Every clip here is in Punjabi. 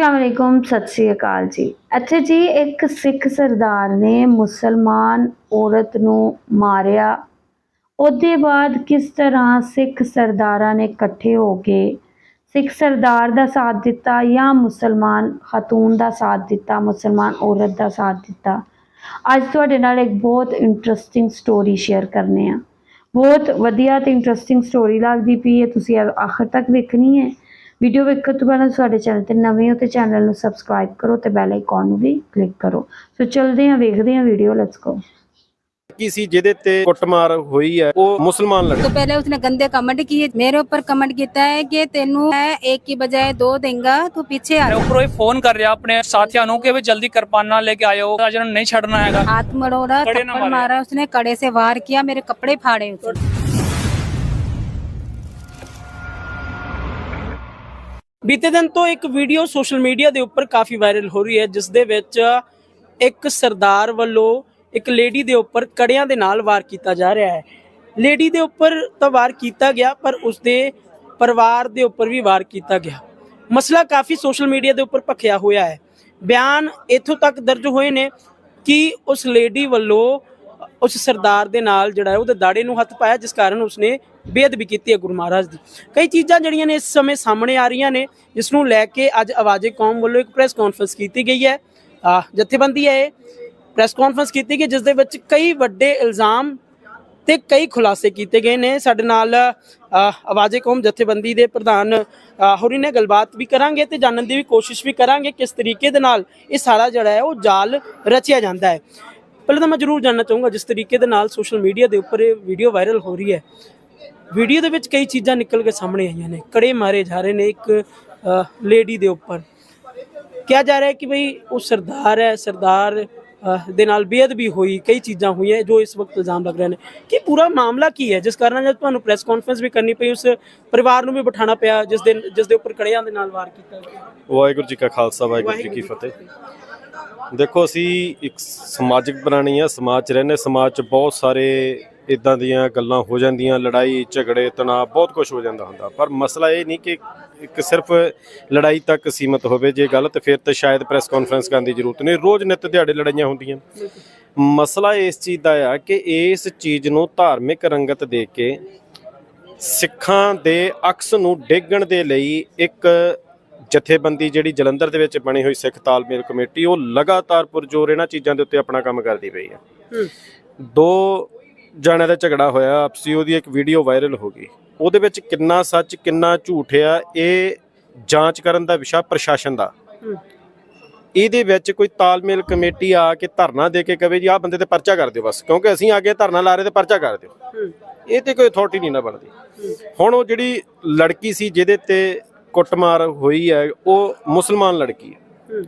ਅਸਲਾਮੁਅਲੈਕੁਮ ਸਤਿ ਸ੍ਰੀ ਅਕਾਲ ਜੀ। ਇੱਥੇ ਜੀ ਇੱਕ ਸਿੱਖ ਸਰਦਾਰ ਨੇ ਮੁਸਲਮਾਨ ਔਰਤ ਨੂੰ ਮਾਰਿਆ। ਉਹਦੇ ਬਾਅਦ ਕਿਸ ਤਰ੍ਹਾਂ ਸਿੱਖ ਸਰਦਾਰਾਂ ਨੇ ਇਕੱਠੇ ਹੋ ਕੇ ਸਿੱਖ ਸਰਦਾਰ ਦਾ ਸਾਥ ਦਿੱਤਾ ਜਾਂ ਮੁਸਲਮਾਨ ਖਾਤੂਨ ਦਾ ਸਾਥ ਦਿੱਤਾ, ਮੁਸਲਮਾਨ ਔਰਤ ਦਾ ਸਾਥ ਦਿੱਤਾ? ਅੱਜ ਤੁਹਾਡੇ ਨਾਲ ਇੱਕ ਬਹੁਤ ਇੰਟਰਸਟਿੰਗ ਸਟੋਰੀ ਸ਼ੇਅਰ ਕਰਨੇ ਆ। ਬਹੁਤ ਵਧੀਆ ਤੇ ਇੰਟਰਸਟਿੰਗ ਸਟੋਰੀ ਲੱਗਦੀ ਪਈ ਹੈ। ਤੁਸੀਂ ਆਖਰ ਤੱਕ ਵੇਖਣੀ ਹੈ। ਵੀਡੀਓ ਵੇਖਣ ਤੋਂ ਪਹਿਲਾਂ ਸਾਡੇ ਚੈਨਲ ਤੇ ਨਵੇਂ ਹੋ ਤੇ ਚੈਨਲ ਨੂੰ ਸਬਸਕ੍ਰਾਈਬ ਕਰੋ ਤੇ ਬੈਲ ਆਈਕਨ ਨੂੰ ਵੀ ਕਲਿੱਕ ਕਰੋ ਸੋ ਚਲਦੇ ਹਾਂ ਵੇਖਦੇ ਹਾਂ ਵੀਡੀਓ ਲੈਟਸ ਗੋ ਕੀ ਸੀ ਜਿਹਦੇ ਤੇ ਕੁੱਟਮਾਰ ਹੋਈ ਹੈ ਉਹ ਮੁਸਲਮਾਨ ਲੜਕਾ तो पहले उसने गंदे कमेंट किए मेरे ऊपर कमेंट किया है कि तेनू मैं एक की बजाय दो देंगा तो पीछे आ ਮੈਂ जा। ਉੱਪਰੋਂ ਹੀ ਫੋਨ ਕਰ ਰਿਹਾ ਆਪਣੇ ਸਾਥੀਆਂ ਨੂੰ ਕਿ ਵੀ ਜਲਦੀ ਕਿਰਪਾਨਾਂ ਲੈ ਕੇ ਆਇਓ ਅੱਜ ਨੂੰ ਨਹੀਂ ਛੱਡਣਾ ਹੈਗਾ हाथ मरोड़ा कड़े ना थप्पड़ मारे। मारा उसने कड़े से वार किया मेरे कपड़े फाड़े ਬੀਤੇ ਦਿਨ ਤੋਂ ਇੱਕ ਵੀਡੀਓ ਸੋਸ਼ਲ ਮੀਡੀਆ ਦੇ ਉੱਪਰ ਕਾਫੀ ਵਾਇਰਲ ਹੋ ਰਹੀ ਹੈ, ਜਿਸ ਦੇ ਵਿੱਚ ਇੱਕ ਸਰਦਾਰ ਵੱਲੋਂ ਇੱਕ ਲੇਡੀ ਦੇ ਉੱਪਰ ਕੜਿਆਂ ਦੇ ਨਾਲ ਵਾਰ ਕੀਤਾ ਜਾ ਰਿਹਾ ਹੈ। ਲੇਡੀ ਦੇ ਉੱਪਰ ਤਾਂ ਵਾਰ ਕੀਤਾ ਗਿਆ, ਪਰ ਉਸਦੇ ਪਰਿਵਾਰ ਦੇ ਉੱਪਰ ਵੀ ਵਾਰ ਕੀਤਾ ਗਿਆ। ਮਸਲਾ ਕਾਫੀ ਸੋਸ਼ਲ ਮੀਡੀਆ ਦੇ ਉੱਪਰ ਭਖਿਆ ਹੋਇਆ ਹੈ। ਬਿਆਨ ਇੱਥੋਂ ਤੱਕ ਦਰਜ ਹੋਏ ਨੇ ਕਿ ਉਸ ਲੇਡੀ ਵੱਲੋਂ ਉਸ ਸਰਦਾਰ ਦੇ ਨਾਲ ਜਿਹੜਾ ਹੈ ਉਹਦੇ ਦਾੜੇ ਨੂੰ ਹੱਥ ਪਾਇਆ ਜਿਸ ਕਾਰਨ ਉਸਨੇ ਬੇਅਦਬੀ ਕੀਤੀ ਹੈ ਗੁਰੂ ਮਹਾਰਾਜ ਦੀ। ਕਈ ਚੀਜ਼ਾਂ ਜਿਹੜੀਆਂ ਨੇ ਇਸ ਸਮੇਂ ਸਾਹਮਣੇ ਆ ਰਹੀਆਂ ਨੇ ਜਿਸ ਨੂੰ ਲੈ ਕੇ ਅੱਜ ਆਵਾਜ਼ੇ ਕੌਮ ਵੱਲੋਂ ਇੱਕ ਪ੍ਰੈਸ ਕਾਨਫਰੰਸ ਕੀਤੀ ਗਈ ਹੈ। ਜਥੇਬੰਦੀ ਹੈ ਪ੍ਰੈਸ ਕਾਨਫਰੰਸ ਕੀਤੀ ਗਈ ਜਿਸ ਦੇ ਵਿੱਚ ਕਈ ਵੱਡੇ ਇਲਜ਼ਾਮ ਤੇ ਕਈ ਖੁਲਾਸੇ ਕੀਤੇ ਗਏ ਨੇ। ਸਾਡੇ ਨਾਲ ਅ, ਆਵਾਜ਼ੇ ਕੌਮ ਜਥੇਬੰਦੀ ਦੇ ਪ੍ਰਧਾਨ ਹੋਰੀ ਨੇ ਗੱਲਬਾਤ ਵੀ ਕਰਾਂਗੇ ਤੇ ਜਾਣਨ ਦੀ ਵੀ ਕੋਸ਼ਿਸ਼ ਵੀ ਕਰਾਂਗੇ ਕਿਸ ਤਰੀਕੇ ਦੇ ਨਾਲ ਇਹ ਸਾਰਾ ਜਿਹੜਾ ਹੈ ਉਹ ਜਾਲ ਰਚਿਆ ਜਾਂਦਾ ਹੈ। ਪਹਿਲਾਂ ਤਾਂ ਮੈਂ ਜ਼ਰੂਰ ਜਾਣਨਾ ਚਾਹੂੰਗਾ ਜਿਸ ਤਰੀਕੇ ਦੇ ਨਾਲ ਸੋਸ਼ਲ ਮੀਡੀਆ ਦੇ ਉੱਪਰ ਇਹ ਵੀਡੀਓ ਵਾਇਰਲ ਹੋ ਰਹੀ ਹੈ। ਵੀਡੀਓ ਦੇ ਵਿੱਚ ਕਈ ਚੀਜ਼ਾਂ ਨਿਕਲ ਕੇ ਸਾਹਮਣੇ ਆਈਆਂ ਨੇ। ਕੜੇ ਮਾਰੇ ਜਾ ਰਹੇ ਨੇ ਇੱਕ ਲੇਡੀ ਦੇ ਉੱਪਰ। ਕਿਹਾ ਜਾ ਰਿਹਾ ਹੈ ਕਿ ਭਈ ਉਹ ਸਰਦਾਰ ਹੈ ਸਰਦਾਰ ਦੇ ਨਾਲ ਬੇਅਦਬੀ ਹੋਈ ਕਈ ਚੀਜ਼ਾਂ ਹੋਈਆਂ ਜੋ ਇਸ ਵਕਤ ਇਲਜ਼ਾਮ ਲੱਗ ਰਹੇ ਨੇ। ਕਿ ਪੂਰਾ ਮਾਮਲਾ ਕੀ ਹੈ? ਜਿਸ ਕਾਰਨ ਜਦ ਤੁਹਾਨੂੰ ਪ੍ਰੈਸ ਕਾਨਫਰੰਸ ਵੀ ਕਰਨੀ ਪਈ ਉਸ ਪਰਿਵਾਰ ਨੂੰ ਵੀ ਬਿਠਾਣਾ ਪਿਆ ਜਿਸ ਦਿਨ ਜਿਸ ਦੇ ਉੱਪਰ ਕੜਿਆਂ ਦੇ ਨਾਲ ਵਾਰ ਕੀਤਾ ਵਾਹਿਗੁਰੂ ਜੀ ਕਾ ਖਾਲਸਾ ਵਾਹਿਗੁਰੂ ਜੀ ਕੀ ਫਤਿਹ। ਦੇਖੋ, ਅਸੀਂ ਇੱਕ ਸਮਾਜਿਕ ਪ੍ਰਾਣੀ ਆ, ਸਮਾਜ 'ਚ ਰਹਿੰਦੇ, ਸਮਾਜ 'ਚ ਬਹੁਤ ਸਾਰੇ ਇਦਾਂ ਦੀਆਂ ਗੱਲਾਂ ਹੋ ਜਾਂਦੀਆਂ, ਲੜਾਈ, ਝਗੜੇ, ਤਣਾਅ, ਬਹੁਤ ਕੁਝ ਹੋ ਜਾਂਦਾ ਹੁੰਦਾ। ਪਰ ਮਸਲਾ ਇਹ ਨਹੀਂ ਕਿ ਇੱਕ ਸਿਰਫ ਲੜਾਈ ਤੱਕ ਸੀਮਤ ਹੋਵੇ, ਜੇ ਗਲਤ ਫਿਰ ਤਾਂ ਸ਼ਾਇਦ ਪ੍ਰੈਸ ਕਾਨਫਰੰਸ ਕਰਨ ਦੀ ਜ਼ਰੂਰਤ ਨਹੀਂ। ਰੋਜ਼ ਨਿੱਤ ਦਿਹਾੜੇ ਲੜਾਈਆਂ ਹੁੰਦੀਆਂ। ਮਸਲਾ ਇਸ ਚੀਜ਼ ਦਾ ਆ ਕਿ ਇਸ ਚੀਜ਼ ਨੂੰ ਧਾਰਮਿਕ ਰੰਗਤ ਦੇ ਕੇ ਸਿੱਖਾਂ ਦੇ ਅਕਸ ਨੂੰ ਡੇਗਣ ਦੇ ਲਈ ਇੱਕ ਜਥੇਬੰਦੀ ਜਿਹੜੀ ਜਲੰਧਰ ਦੇ ਵਿੱਚ ਬਣੀ ਹੋਈ ਸਿੱਖ ਤਾਲਮੇਲ ਕਮੇਟੀ ਉਹ ਲਗਾਤਾਰ ਪੁਰਜੋਰ ਇਹਨਾਂ ਚੀਜ਼ਾਂ ਦੇ ਉੱਤੇ ਆਪਣਾ ਕੰਮ ਕਰਦੀ ਪਈ ਹੈ। ਦੋ ਜਾਣਿਆਂ ਦਾ ਝਗੜਾ ਹੋਇਆ ਆਪਸੀ ਉਹਦੀ ਇੱਕ ਵੀਡੀਓ ਵਾਇਰਲ ਹੋ ਗਈ। ਉਹਦੇ ਵਿੱਚ ਕਿੰਨਾ ਸੱਚ ਕਿੰਨਾ ਝੂਠ ਆ ਇਹ ਜਾਂਚ ਕਰਨ ਦਾ ਵਿਸ਼ਾ ਪ੍ਰਸ਼ਾਸਨ ਦਾ। ਇਹਦੇ ਵਿੱਚ ਕੋਈ ਤਾਲਮੇਲ ਕਮੇਟੀ ਆ ਕੇ ਧਰਨਾ ਦੇ ਕੇ ਕਵੇ ਜੀ ਆਹ ਬੰਦੇ ਤੇ ਪਰਚਾ ਕਰ ਦਿਓ ਬਸ ਕਿਉਂਕਿ ਅਸੀਂ ਆ ਕੇ ਧਰਨਾ ਲਾ ਰਹੇ ਤੇ ਪਰਚਾ ਕਰ ਦਿਓ। ਇਹ ਤੇ ਕੋਈ ਅਥਾਰਟੀ ਨਹੀਂ ਨਾ ਬਣਦੀ। ਹੁਣ ਉਹ ਜਿਹੜੀ ਲੜਕੀ ਸੀ ਜਿਹਦੇ ਤੇ ਕੁੱਟਮਾਰ ਹੋਈ ਹੈ ਉਹ ਮੁਸਲਮਾਨ ਲੜਕੀ ਹੈ।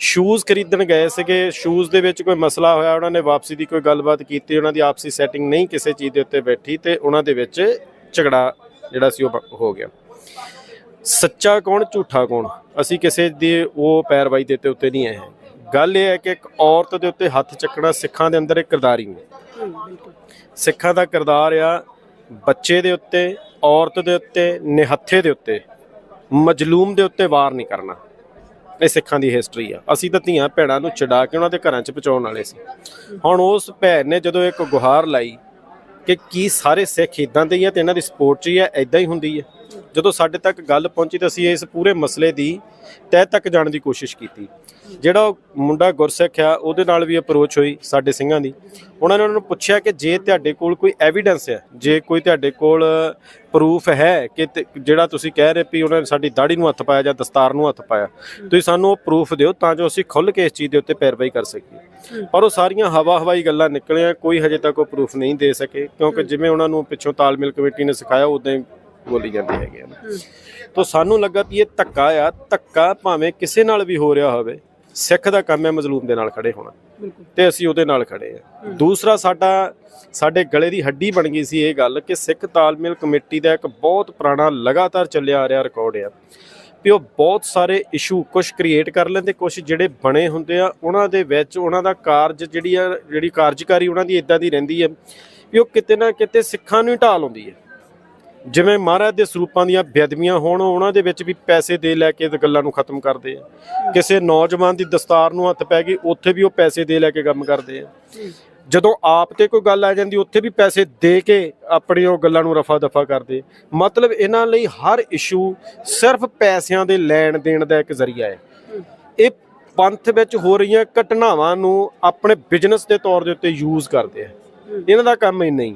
ਸ਼ੂਜ਼ ਖਰੀਦਣ ਗਏ ਸੀਗੇ ਸ਼ੂਜ਼ ਦੇ ਵਿੱਚ ਕੋਈ ਮਸਲਾ ਹੋਇਆ ਉਹਨਾਂ ਨੇ ਵਾਪਸੀ ਦੀ ਕੋਈ ਗੱਲਬਾਤ ਕੀਤੀ ਉਹਨਾਂ ਦੀ ਆਪਸੀ ਸੈਟਿੰਗ ਨਹੀਂ ਕਿਸੇ ਚੀਜ਼ ਦੇ ਉੱਤੇ ਬੈਠੀ ਤੇ ਉਹਨਾਂ ਦੇ ਵਿੱਚ ਝਗੜਾ ਜਿਹੜਾ ਸੀ ਉਹ ਹੋ ਗਿਆ। ਸੱਚਾ ਕੌਣ ਝੂਠਾ ਕੌਣ? ਅਸੀਂ ਕਿਸੇ ਦੀ ਉਹ ਪੈਰਵਾਈ ਦੇ ਉੱਤੇ ਉੱਤੇ ਨਹੀਂ ਆਏ। ਗੱਲ ਇਹ ਹੈ ਕਿ ਇੱਕ ਔਰਤ ਦੇ ਉੱਤੇ ਹੱਥ ਚੱਕਣਾ ਸਿੱਖਾਂ ਦੇ ਅੰਦਰ ਇੱਕ ਕਿਰਦਾਰੀ ਹੈ ਸਿੱਖਾਂ ਦਾ ਕਿਰਦਾਰ ਆ ਬੱਚੇ ਦੇ ਉੱਤੇ ਔਰਤ ਦੇ ਉੱਤੇ ਨਿਹੱਥੇ ਦੇ ਉੱਤੇ। ਮਜਲੂਮ ਦੇ ਉੱਤੇ ਵਾਰ ਨਹੀਂ ਕਰਨਾ। ਇਹ ਸਿੱਖਾਂ ਦੀ ਹਿਸਟਰੀ ਆ। ਅਸੀਂ ਤਾਂ ਧੀਆਂ ਭੈਣਾਂ ਨੂੰ ਛਡਾ ਕੇ ਉਹਨਾਂ ਦੇ ਘਰਾਂ 'ਚ ਪਹੁੰਚਾਉਣ ਵਾਲੇ ਸੀ। ਹੁਣ ਉਸ ਭੈਣ ਨੇ ਜਦੋਂ ਇੱਕ ਗੁਹਾਰ ਲਾਈ ਕਿ ਕੀ ਸਾਰੇ ਸਿੱਖ ਇਦਾਂ ਦੇ ਹੀ ਆ ਤੇ ਇਹਨਾਂ ਦੀ ਸਪੋਰਟ 'ਚ ਹੀ ਆ ਇਦਾਂ ਹੀ ਹੁੰਦੀ ਹੈ ਜਦੋਂ ਸਾਡੇ ਤੱਕ ਗੱਲ ਪਹੁੰਚੀ ਤਾਂ ਅਸੀਂ ਇਸ ਪੂਰੇ ਮਸਲੇ ਦੀ ਤਹਿ ਤੱਕ ਜਾਣ ਦੀ ਕੋਸ਼ਿਸ਼ ਕੀਤੀ। ਜਿਹੜਾ ਉਹ ਮੁੰਡਾ ਗੁਰਸਿੱਖ ਆ, ਉਹਦੇ ਨਾਲ ਵੀ ਅਪਰੋਚ ਹੋਈ ਸਾਡੇ ਸਿੰਘਾਂ ਦੀ। ਉਹਨਾਂ ਨੇ ਉਹਨਾਂ ਨੂੰ ਪੁੱਛਿਆ ਕਿ ਜੇ ਤੁਹਾਡੇ ਕੋਲ ਕੋਈ ਐਵੀਡੈਂਸ ਹੈ, ਜੇ ਕੋਈ ਤੁਹਾਡੇ ਕੋਲ ਪ੍ਰੂਫ ਹੈ ਕਿ ਜਿਹੜਾ ਤੁਸੀਂ ਕਹਿ ਰਹੇ ਵੀ ਉਹਨਾਂ ਨੇ ਸਾਡੀ ਦਾੜੀ ਨੂੰ ਹੱਥ ਪਾਇਆ ਜਾਂ ਦਸਤਾਰ ਨੂੰ ਹੱਥ ਪਾਇਆ, ਤੁਸੀਂ ਸਾਨੂੰ ਉਹ ਪ੍ਰੂਫ ਦਿਓ ਤਾਂ ਜੋ ਅਸੀਂ ਖੁੱਲ੍ਹ ਕੇ ਇਸ ਚੀਜ਼ ਦੇ ਉੱਤੇ ਪੈਰਵਾਈ ਕਰ ਸਕੀਏ। ਪਰ ਉਹ ਸਾਰੀਆਂ ਹਵਾ ਹਵਾਈ ਗੱਲਾਂ ਨਿਕਲੀਆਂ, ਕੋਈ ਹਜੇ ਤੱਕ ਉਹ ਪ੍ਰੂਫ ਨਹੀਂ ਦੇ ਸਕੇ, ਕਿਉਂਕਿ ਜਿਵੇਂ ਉਹਨਾਂ ਨੂੰ ਪਿੱਛੋਂ ਤਾਲਮੇਲ ਕਮੇਟੀ ਨੇ ਸਿਖਾਇਆ, ਉਦਾਂ ਬੋਲੀ ਜਾਂਦੇ ਹੈਗੇ ਆ ਤਾਂ ਸਾਨੂੰ ਲੱਗਾ ਵੀ ਇਹ ਧੱਕਾ ਆ ਧੱਕਾ ਭਾਵੇਂ ਕਿਸੇ ਨਾਲ ਵੀ ਹੋ ਰਿਹਾ ਹੋਵੇ ਸਿੱਖ ਦਾ ਕੰਮ ਹੈ ਮਜ਼ਲੂਮ ਦੇ ਨਾਲ ਖੜੇ ਹੋਣਾ। ਤੇ ਅਸੀਂ ਉਹਦੇ ਨਾਲ ਖੜੇ ਆ। ਦੂਸਰਾ ਸਾਡਾ ਸਾਡੇ ਗਲੇ ਦੀ ਹੱਡੀ ਬਣ ਗਈ ਸੀ ਇਹ ਗੱਲ ਕਿ ਸਿੱਖ ਤਾਲਮੇਲ ਕਮੇਟੀ ਦਾ ਇੱਕ ਬਹੁਤ ਪੁਰਾਣਾ ਲਗਾਤਾਰ ਚੱਲਿਆ ਆ ਰਿਹਾ ਰਿਕਾਰਡ ਆ। ਵੀ ਉਹ ਬਹੁਤ ਸਾਰੇ ਇਸ਼ੂ ਕੁਝ ਕ੍ਰੀਏਟ ਕਰ ਲੈਂਦੇ ਕੁਝ ਜਿਹੜੇ ਬਣੇ ਹੁੰਦੇ ਆ ਉਹਨਾਂ ਦੇ ਵਿੱਚ ਉਹਨਾਂ ਦਾ ਕਾਰਜ ਜਿਹੜੀ ਆ ਜਿਹੜੀ ਕਾਰਜਕਾਰੀ ਉਹਨਾਂ ਦੀ ਇਦਾਂ ਦੀ ਰਹਿੰਦੀ ਹੈ ਵੀ ਉਹ ਕਿਤੇ ਨਾ ਕਿਤੇ ਸਿੱਖਾਂ ਨੂੰ ਹੀ ਢਾਲ ਆਉਂਦੀ ਹੈ ਜਿਵੇਂ ਮਹਾਰਾਜ ਦੇ ਸਰੂਪਾਂ ਦੀਆਂ ਬੇਅਦਬੀਆਂ ਹੋਣ ਉਹਨਾਂ ਦੇ ਵਿੱਚ ਵੀ ਪੈਸੇ ਦੇ ਲੈ ਕੇ ਤੇ ਗੱਲਾਂ ਨੂੰ ਖਤਮ ਕਰਦੇ ਆ। ਕਿਸੇ ਨੌਜਵਾਨ ਦੀ ਦਸਤਾਰ ਨੂੰ ਹੱਥ ਪੈ ਗਈ ਉੱਥੇ ਵੀ ਉਹ ਪੈਸੇ ਦੇ ਲੈ ਕੇ ਕੰਮ ਕਰਦੇ ਆ। ਜਦੋਂ ਆਪ ਤੇ ਕੋਈ ਗੱਲ ਆ ਜਾਂਦੀ ਉੱਥੇ ਵੀ ਪੈਸੇ ਦੇ ਕੇ ਆਪਣੀ ਉਹ ਗੱਲਾਂ ਨੂੰ ਰਫਾ ਦਫਾ ਕਰਦੇ। ਮਤਲਬ ਇਹਨਾਂ ਲਈ ਹਰ ਇਸ਼ੂ ਸਿਰਫ ਪੈਸਿਆਂ ਦੇ ਲੈਣ ਦੇਣ ਦਾ ਇੱਕ ਜ਼ਰੀਆ ਹੈ। ਇਹ ਪੰਥ ਵਿੱਚ ਹੋ ਰਹੀਆਂ ਘਟਨਾਵਾਂ ਨੂੰ ਆਪਣੇ ਬਿਜ਼ਨਸ ਦੇ ਤੌਰ ਦੇ ਉੱਤੇ ਯੂਜ਼ ਕਰਦੇ ਆ। ਇਹਨਾਂ ਦਾ ਕੰਮ ਹੀ। ਨਹੀਂ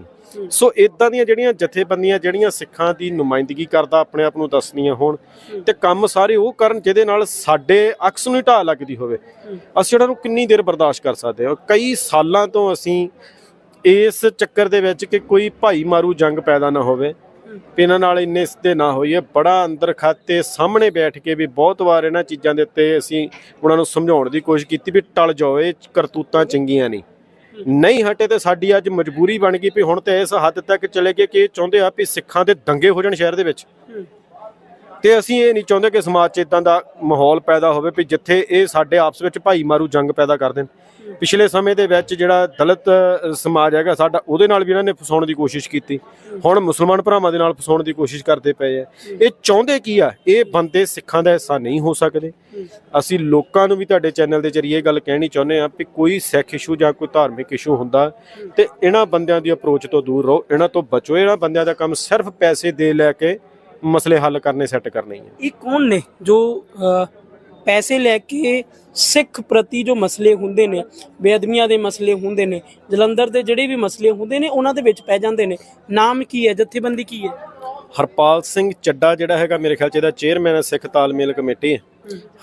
ਸੋ ਇਦਾਂ ਦੀਆਂ ਜਿਹੜੀਆਂ ਜਥੇਬੰਦੀਆਂ, ਜਿਹੜੀਆਂ ਸਿੱਖਾਂ ਦੀ ਨੁਮਾਇੰਦਗੀ ਕਰਦਾ, ਆਪਣੇ ਆਪ ਨੂੰ ਦੱਸਦੀਆਂ ਹੋਣ, ਤੇ ਕੰਮ ਸਾਰੇ ਉਹ ਕਰਨ ਜਿਹਦੇ ਨਾਲ ਸਾਡੇ ਅਕਸ ਨੂੰ ਢਾਹ ਲੱਗਦੀ ਹੋਵੇ। ਅਸੀਂ ਉਹਨਾਂ ਨੂੰ ਕਿੰਨੀ ਦੇਰ ਬਰਦਾਸ਼ਤ ਕਰ ਸਕਦੇ ਹਾਂ? ਕਈ ਸਾਲਾਂ ਤੋਂ ਅਸੀਂ ਇਸ ਚੱਕਰ ਦੇ ਵਿੱਚ ਕਿ ਕੋਈ ਭਾਈ ਮਾਰੂ ਜੰਗ ਪੈਦਾ ਨਾ ਹੋਵੇ। ਇਹਨਾਂ ਨਾਲ ਇੰਨੇ ਸਿੱਧੇ ਨਾ ਹੋਈਏ। ਬੜਾ ਅੰਦਰ ਖਾਤੇ ਸਾਹਮਣੇ ਬੈਠ ਕੇ ਵੀ ਬਹੁਤ ਵਾਰ ਇਹਨਾਂ ਚੀਜ਼ਾਂ ਦੇ ਉੱਤੇ ਅਸੀਂ ਉਹਨਾਂ ਨੂੰ ਸਮਝਾਉਣ ਦੀ ਕੋਸ਼ਿਸ਼ ਕੀਤੀ ਵੀ ਟਲ ਜਾਓ, ਇਹ ਕਰਤੂਤਾਂ ਚੰਗੀਆਂ ਨਹੀਂ। ਨਹੀਂ ਹਟੇ ਤੇ ਸਾਡੀ ਅੱਜ ਮਜਬੂਰੀ ਬਣ ਗਈ ਵੀ ਹੁਣ ਤੇ ਇਸ ਹੱਦ ਤੱਕ ਚਲੇ ਗਏ ਕਿ ਇਹ ਚਾਹੁੰਦੇ ਆ ਵੀ ਸਿੱਖਾਂ ਦੇ ਦੰਗੇ ਹੋ ਜਾਣ ਸ਼ਹਿਰ ਦੇ ਵਿੱਚ। ਤੇ ਅਸੀਂ ਇਹ ਨਹੀਂ ਚਾਹੁੰਦੇ ਕਿ ਸਮਾਜ 'ਚ ਇਦਾਂ ਦਾ ਮਾਹੌਲ ਪੈਦਾ ਹੋਵੇ ਵੀ ਜਿੱਥੇ ਇਹ ਸਾਡੇ ਆਪਸ ਵਿੱਚ ਭਾਈ ਮਾਰੂ ਜੰਗ ਪੈਦਾ ਕਰ ਦੇਣ। ਪਿਛਲੇ ਸਮੇਂ ਦੇ ਵਿੱਚ ਜਿਹੜਾ ਦਲਿਤ ਸਮਾਜ ਹੈਗਾ ਸਾਡਾ, ਉਹਦੇ ਨਾਲ ਵੀ ਇਹਨਾਂ ਨੇ ਫਸਾਉਣ ਦੀ ਕੋਸ਼ਿਸ਼ ਕੀਤੀ। ਹੁਣ ਮੁਸਲਮਾਨ ਭਰਾਵਾਂ ਦੇ ਨਾਲ ਫਸਾਉਣ ਦੀ ਕੋਸ਼ਿਸ਼ ਕਰਦੇ ਪਏ ਆ। ਇਹ ਚਾਹੁੰਦੇ ਕੀ ਆ? ਇਹ ਬੰਦੇ ਸਿੱਖਾਂ ਦਾ ਹਿੱਸਾ ਨਹੀਂ ਹੋ ਸਕਦੇ। ਅਸੀਂ ਲੋਕਾਂ ਨੂੰ ਵੀ ਤੁਹਾਡੇ ਚੈਨਲ ਦੇ ਜ਼ਰੀਏ ਗੱਲ ਕਹਿਣੀ ਚਾਹੁੰਦੇ ਆ ਵੀ ਕੋਈ ਸਿੱਖ ਇਸ਼ੂ ਜਾਂ ਕੋਈ ਧਾਰਮਿਕ ਇਸ਼ੂ ਹੁੰਦਾ ਤੇ ਇਹਨਾਂ ਬੰਦਿਆਂ ਦੀ ਅਪਰੋਚ ਤੋਂ ਦੂਰ ਰਹੋ। ਇਹਨਾਂ ਤੋਂ ਬਚੋ। ਇਹਨਾਂ ਬੰਦਿਆਂ ਦਾ ਕੰਮ ਸਿਰਫ ਪੈਸੇ ਦੇ ਲੈ ਕੇ ਮਸਲੇ ਹੱਲ ਕਰਨੇ ਸੈੱਟ ਕਰਨੇ ਹੀ ਆ। ਇਹ ਕੌਣ ਨੇ ਜੋ ਪੈਸੇ ਲੈ ਕੇ ਸਿੱਖ ਪ੍ਰਤੀ ਜੋ ਮਸਲੇ ਹੁੰਦੇ ਨੇ ਬੇਅਦਮੀਆਂ ਦੇ ਮਸਲੇ ਹੁੰਦੇ ਨੇ ਜਲੰਧਰ ਦੇ ਜਿਹੜੇ ਵੀ ਮਸਲੇ ਹੁੰਦੇ ਨੇ ਉਹਨਾਂ ਦੇ ਵਿੱਚ ਪੈ ਜਾਂਦੇ ਨੇ। ਨਾਮ ਕੀ ਹੈ? ਜਥੇਬੰਦੀ ਕੀ ਹੈ? ਹਰਪਾਲ ਸਿੰਘ ਚੱਡਾ ਜਿਹੜਾ ਹੈਗਾ ਮੇਰੇ ਖਿਆਲ ਚ ਇਹਦਾ ਚੇਅਰਮੈਨ ਹੈ ਸਿੱਖ ਤਾਲਮੇਲ ਕਮੇਟੀ।